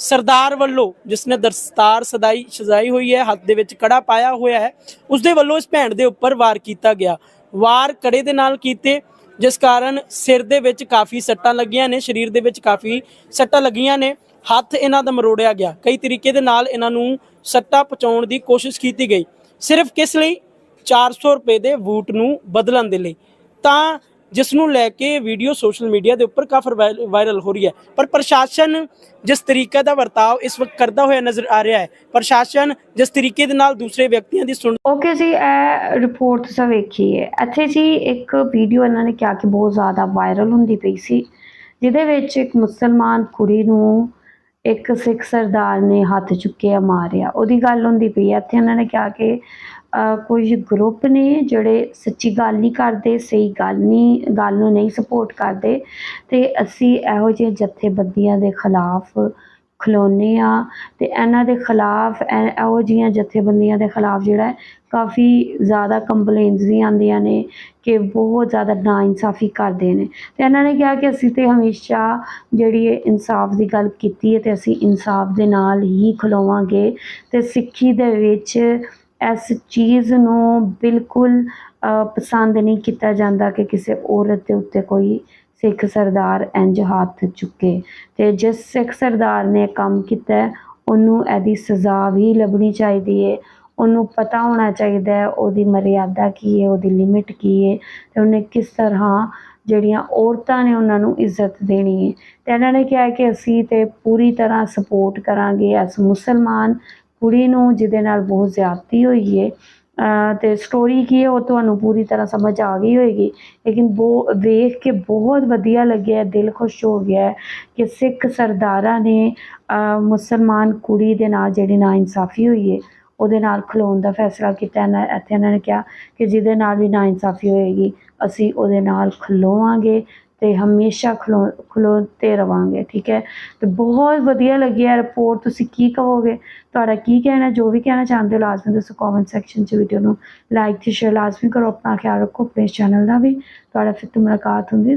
ਸਰਦਾਰ ਵੱਲੋਂ ਜਿਸ ਨੇ ਦਸਤਾਰ ਸਦਾਈ, ਸਜਾਈ ਹੋਈ ਹੈ, ਹੱਥ ਦੇ ਵਿੱਚ ਕੜਾ ਪਾਇਆ ਹੋਇਆ ਹੈ ਉਸ ਦੇ ਵੱਲੋਂ ਇਸ ਭੈਣ ਦੇ ਉੱਪਰ ਵਾਰ ਕੀਤਾ ਗਿਆ। ਵਾਰ ਕੜੇ ਦੇ ਨਾਲ ਕੀਤੇ, ਜਿਸ ਕਾਰਨ ਸਿਰ ਦੇ ਵਿੱਚ ਕਾਫੀ ਸੱਟਾਂ ਲੱਗੀਆਂ ਨੇ, ਸਰੀਰ ਦੇ ਵਿੱਚ ਕਾਫੀ ਸੱਟਾਂ ਲੱਗੀਆਂ ਨੇ, ਹੱਥ ਇਹਨਾਂ ਦਾ ਮਰੋੜਿਆ ਗਿਆ। ਕਈ ਤਰੀਕੇ ਦੇ ਨਾਲ ਇਹਨਾਂ ਨੂੰ ਸੱਟਾਂ ਪਹੁੰਚਾਉਣ ਦੀ ਕੋਸ਼ਿਸ਼ ਕੀਤੀ ਗਈ। ਸਿਰਫ ਕਿਸ ਲਈ? 400 ਰੁਪਏ ਦੇ ਬੂਟ ਨੂੰ ਬਦਲਣ ਦੇ ਲਈ। ਤਾਂ ਜਿਸ ਨੂੰ ਲੈ ਕੇ ਵੀਡੀਓ ਸੋਸ਼ਲ ਮੀਡੀਆ ਦੇ ਉੱਪਰ ਕਾਫੀ ਵਾਇਰਲ ਹੋ ਰਹੀ ਹੈ। ਪਰ ਪ੍ਰਸ਼ਾਸਨ ਜਿਸ ਤਰੀਕੇ ਦਾ ਵਰਤਾਓ ਇਸ ਵਕਤ ਕਰਦਾ ਹੋਇਆ ਨਜ਼ਰ ਆ ਰਿਹਾ ਹੈ। ਪ੍ਰਸ਼ਾਸਨ ਜਿਸ ਤਰੀਕੇ ਦੇ ਨਾਲ ਦੂਸਰੇ ਵਿਅਕਤੀਆਂ ਦੀ ਸੁਣ ਓਕੇ ਜੀ, ਇਹ ਰਿਪੋਰਟ ਤੁਸੀਂ ਵੇਖੀ ਹੈ। ਇੱਥੇ ਜੀ ਇੱਕ ਵੀਡੀਓ ਇਹਨਾਂ ਨੇ ਕਿਹਾ ਕਿ ਬਹੁਤ ਜ਼ਿਆਦਾ ਵਾਇਰਲ ਹੁੰਦੀ ਪਈ ਸੀ, ਜਿਹਦੇ ਵਿੱਚ ਇੱਕ ਮੁਸਲਮਾਨ ਕੁੜੀ ਨੂੰ ਇੱਕ ਸਿੱਖ ਸਰਦਾਰ ਨੇ ਹੱਥ ਚੁੱਕਿਆ ਮਾਰਿਆ। ਉਹਦੀ ਗੱਲ ਹੁੰਦੀ ਪਈ ਹੈ। ਇੱਥੇ ਇਹਨਾਂ ਨੇ ਕਿਹਾ ਕਿ ਕੁਝ ਗਰੁੱਪ ਨੇ ਜਿਹੜੇ ਸੱਚੀ ਗੱਲ ਨਹੀਂ ਕਰਦੇ, ਸਹੀ ਗੱਲ ਨਹੀਂ, ਗੱਲ ਨੂੰ ਨਹੀਂ ਸਪੋਰਟ ਕਰਦੇ ਅਤੇ ਅਸੀਂ ਇਹੋ ਜਿਹੇ ਜਥੇਬੰਦੀਆਂ ਦੇ ਖਿਲਾਫ ਖਲੋਨੇ ਹਾਂ ਅਤੇ ਇਹਨਾਂ ਦੇ ਖਿਲਾਫ ਐ- ਇਹੋ ਜਿਹੀਆਂ ਜਥੇਬੰਦੀਆਂ ਦੇ ਖਿਲਾਫ ਜਿਹੜਾ ਕਾਫੀ ਜ਼ਿਆਦਾ ਕੰਪਲੇਂਟਸ ਵੀ ਆਉਂਦੀਆਂ ਨੇ ਕਿ ਬਹੁਤ ਜ਼ਿਆਦਾ ਨਾਇਨਸਾਫੀ ਕਰਦੇ ਨੇ ਅਤੇ ਇਹਨਾਂ ਨੇ ਕਿਹਾ ਕਿ ਅਸੀਂ ਤਾਂ ਹਮੇਸ਼ਾ ਜਿਹੜੀ ਇਹ ਇਨਸਾਫ ਦੀ ਗੱਲ ਕੀਤੀ ਹੈ ਅਤੇ ਅਸੀਂ ਇਨਸਾਫ ਦੇ ਨਾਲ ਹੀ ਖਲੋਵਾਂਗੇ ਅਤੇ ਸਿੱਖੀ ਦੇ ਵਿੱਚ ਇਸ ਚੀਜ਼ ਨੂੰ ਬਿਲਕੁਲ ਪਸੰਦ ਨਹੀਂ ਕੀਤਾ ਜਾਂਦਾ ਕਿ ਕਿਸੇ ਔਰਤ ਦੇ ਉੱਤੇ ਕੋਈ ਸਿੱਖ ਸਰਦਾਰ ਇੰਝ ਹੱਥ ਚੁੱਕੇ। ਅਤੇ ਜਿਸ ਸਿੱਖ ਸਰਦਾਰ ਨੇ ਕੰਮ ਕੀਤਾ, ਉਹਨੂੰ ਇਹਦੀ ਸਜ਼ਾ ਵੀ ਲੱਭਣੀ ਚਾਹੀਦੀ ਹੈ ਉਹਨੂੰ ਪਤਾ ਹੋਣਾ ਚਾਹੀਦਾ ਉਹਦੀ ਮਰਿਆਦਾ ਕੀ ਹੈ ਉਹਦੀ ਲਿਮਿਟ ਕੀ ਹੈ ਅਤੇ ਉਹਨੇ ਕਿਸ ਤਰ੍ਹਾਂ ਜਿਹੜੀਆਂ ਔਰਤਾਂ ਨੇ ਉਹਨਾਂ ਨੂੰ ਇੱਜ਼ਤ ਦੇਣੀ ਹੈ ਅਤੇ ਇਹਨਾਂ ਨੇ ਕਿਹਾ ਕਿ ਅਸੀਂ ਤਾਂ ਪੂਰੀ ਤਰ੍ਹਾਂ ਸਪੋਰਟ ਕਰਾਂਗੇ ਇਸ ਮੁਸਲਮਾਨ ਕੁੜੀ ਨੂੰ, ਜਿਹਦੇ ਨਾਲ ਬਹੁਤ ਜ਼ਿਆਦਤੀ ਹੋਈ ਹੈ ਅਹ ਤੇ ਸਟੋਰੀ ਕੀ ਹੈ ਉਹ ਤੁਹਾਨੂੰ ਪੂਰੀ ਤਰ੍ਹਾਂ ਸਮਝ ਆ ਗਈ ਹੋਏਗੀ। ਲੇਕਿਨ ਉਹ ਵੇਖ ਕੇ ਬਹੁਤ ਵਧੀਆ ਲੱਗਿਆ, ਦਿਲ ਖੁਸ਼ ਹੋ ਗਿਆ ਕਿ ਸਿੱਖ ਸਰਦਾਰਾਂ ਨੇ ਮੁਸਲਮਾਨ ਕੁੜੀ ਦੇ ਨਾਲ ਜਿਹੜੀ ਨਾ ਇਨਸਾਫ਼ੀ ਹੋਈ ਹੈ ਉਹਦੇ ਨਾਲ ਖਲੋਣ ਦਾ ਫੈਸਲਾ ਕੀਤਾ। ਨਾ ਇੱਥੇ ਇਹਨਾਂ ਨੇ ਕਿਹਾ ਕਿ ਜਿਹਦੇ ਨਾਲ ਵੀ ਨਾ ਇਨਸਾਫ਼ੀ ਹੋਏਗੀ, ਅਸੀਂ ਉਹਦੇ ਨਾਲ ਖਲੋਵਾਂਗੇ। ਤੇ ਹਮੇਸ਼ਾ ਖਲੋ, ਖਲੋਤੇ ਰਵਾਂਗੇ, ਠੀਕ ਹੈ? ਤੇ ਬਹੁਤ ਵਧੀਆ ਲੱਗਿਆ ਰਿਪੋਰਟ ਤੁਸੀਂ ਕੀ ਕਹੋਗੇ? ਤੁਹਾਡਾ ਕੀ ਕਹਿਣਾ, ਜੋ ਵੀ ਕਹਿਣਾ ਚਾਹੁੰਦੇ ਹੋ, ਲਾਜ਼ਮੀ ਦੱਸੋ ਕਮੈਂਟ ਸੈਕਸ਼ਨ 'ਚ ਵੀਡੀਓ ਨੂੰ ਲਾਈਕ ਤੇ ਸ਼ੇਅਰ ਲਾਜ਼ਮੀ ਕਰੋ, ਆਪਣਾ ਖਿਆਲ ਰੱਖੋ, ਆਪਣੇ ਚੈਨਲ ਦਾ ਵੀ। ਤੁਹਾਡਾ ਫਿਰ ਤੋਂ ਮੁਲਾਕਾਤ ਹੁੰਦੀ ਹੈ।